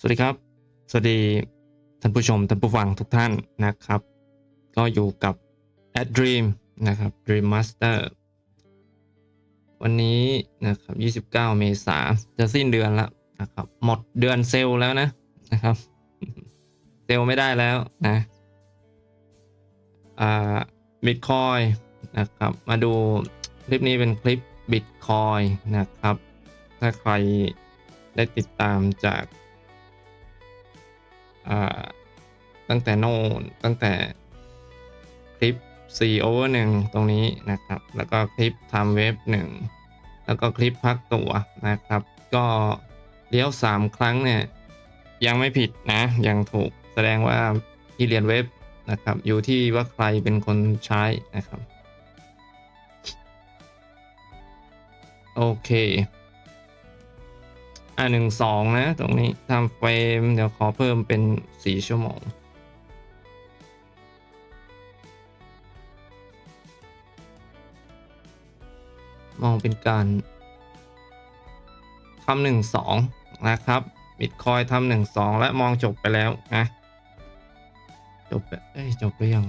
สวัสดีครับ สวัสดีท่านผู้ชมท่านผู้ฟังทุกท่านนะครับ ก็อยู่กับ Ad Dream นะครับ Dream Master วันนี้นะครับ 29 เมษาจะสิ้นเดือนแล้วนะครับ หมดเดือนเซลแล้วนะนะครับ เซลไม่ได้แล้วนะอ่าบิตคอยนะครับ มาดูคลิปนี้เป็นคลิปบิตคอยนะครับ ถ้าใครได้ติดตามจาก ตั้งแต่โน่นตั้งแต่คลิป4 over 1 ตรงนี้นะครับ แล้วก็คลิปทำเว็บ1แล้วก็คลิปพักตัวนะครับ ก็เลี้ยว 3 ครั้งเนี่ยยังไม่ผิดนะ ยังถูกแสดงว่าที่เรียนเว็บนะครับ อยู่ที่ว่าใครเป็นคนใช้นะครับ โอเค อ่าหนึ่งสองนะ ตรงนี้ทำเฟรมเดี๋ยวขอเพิ่มเป็นสี่ชั่วโมง มองเป็นการทำหนึ่งสองนะครับบิตคอยทำหนึ่งสองและมองจบไปแล้วนะจบไปเอ้ยจบไปยัง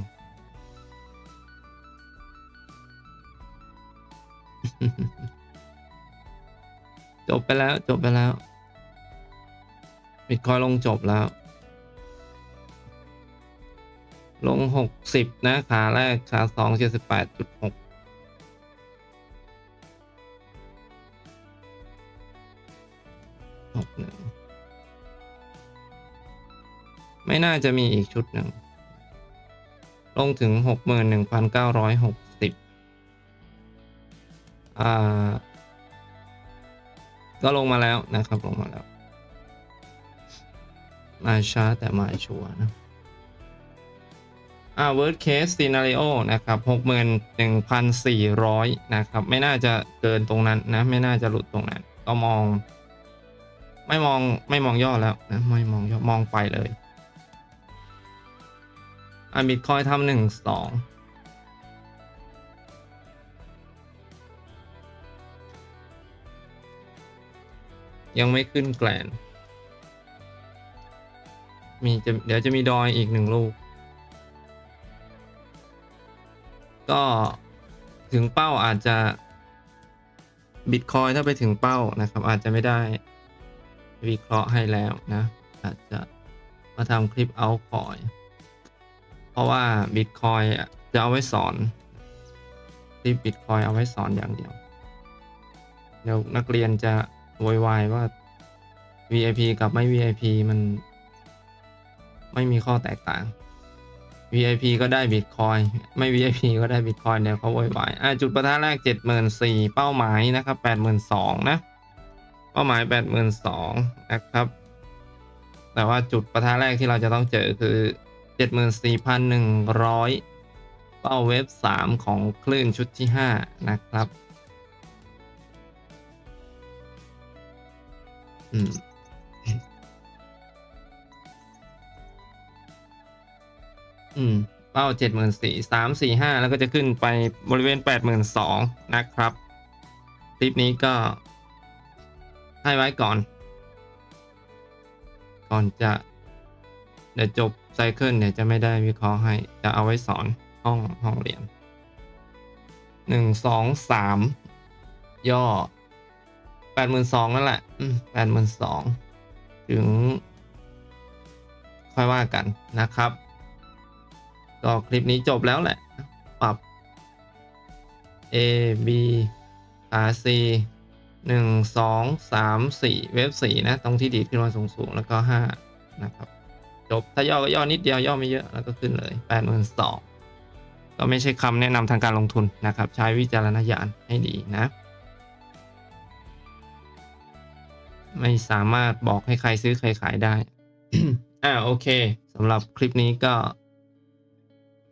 จบไปแล้วจบไปแล้วบิตคอยลงจบแล้ว ลงหกสิบนะ ขาแรก ขาสองเจ็ดสิบแปดจุดหกหกหนึ่งไม่น่าจะมีอีกชุดหนึ่ง ลงถึงหกหมื่นหนึ่งพันเก้าร้อยหกสิบอ่า ก็ลงมาแล้วนะครับลงมาแล้ว มาช้าแต่มาชัวนะอ่า worst case scenario นะครับหกหมื่นหนึ่งพันสี่ร้อยนะครับ ไม่น่าจะเกินตรงนั้นนะ ไม่น่าจะหลุดตรงนั้น ก็มอง ไม่มองไม่มองย่อแล้วนะ ไม่มองย่อมองไปเลยอ่าบิตคอยทำหนึ่งสอง ยังไม่ขึ้นแกลนมีจะเดี๋ยวจะมีดอยอีกหนึ่งลูก ก็ถึงเป้าอาจจะบิตคอยถ้าไปถึงเป้านะครับ อาจจะไม่ได้วิเคราะห์ให้แล้วนะ อาจจะมาทำคลิปเอาคอย เพราะว่าบิตคอยจะเอาไว้สอนคลิปบิตคอยเอาไว้สอนอย่างเดียว เดี๋ยวนักเรียนจะ โวยวายว่า VIP กับไม่ VIP มัน ไม่มีข้อแตกต่าง VIP ก็ได้บิตคอยไม่ VIP ก็ได้บิตคอยเดี๋ยวเขาโวยวายอะจุดประทะแรก 74,000เป้าหมายนะครับ82,000นะเป้าหมาย 82,000นะครับ แต่ว่าจุดประทะแรกที่เราจะต้องเจอคือ 74,100เป้าเว็บ 3 ของคลื่นชุดที่ 5 นะครับ อืมอืม เป้าเจ็ดหมื่นสี่สามสี่ห้าแล้วก็จะขึ้นไปบริเวณแปดหมื่นสองนะครับคลิปนี้ก็ให้ไว้ก่อน ก่อนจะเดี๋ยวจบไซเคิลเนี่ยจะไม่ได้วิเคราะห์ให้ จะเอาไว้สอนห้องห้องเรียนหนึ่งสองสามย่อ ปดหมื่นสองนั่นแหละแปดหมื่นสองถึง ค่อยว่ากันนะครับ ก็คลิปนี้จบแล้วแหละ ปรับ A B R C หนึ่งสองสามสี่เว็บสี่นะ ตรงที่ดีดขึ้นมาสูงสูงๆแล้วก็ห้านะครับ จบ ถ้าย่อก็ย่อนิดเดียว ย่อไม่เยอะ แล้วก็ขึ้นเลยแปดหมื่นสองก็ไม่ใช่คำแนะนำทางการลงทุนนะครับ ใช้วิจารณญาณให้ดีนะ ไม่สามารถบอกให้ใครซื้อใครขายได้ อ่าโอเคสำหรับคลิปนี้ก็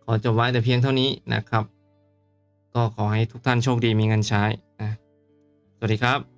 ขอจบไว้แต่เพียงเท่านี้นะครับ ก็ขอให้ทุกท่านโชคดีมีเงินใช้นะสวัสดีครับ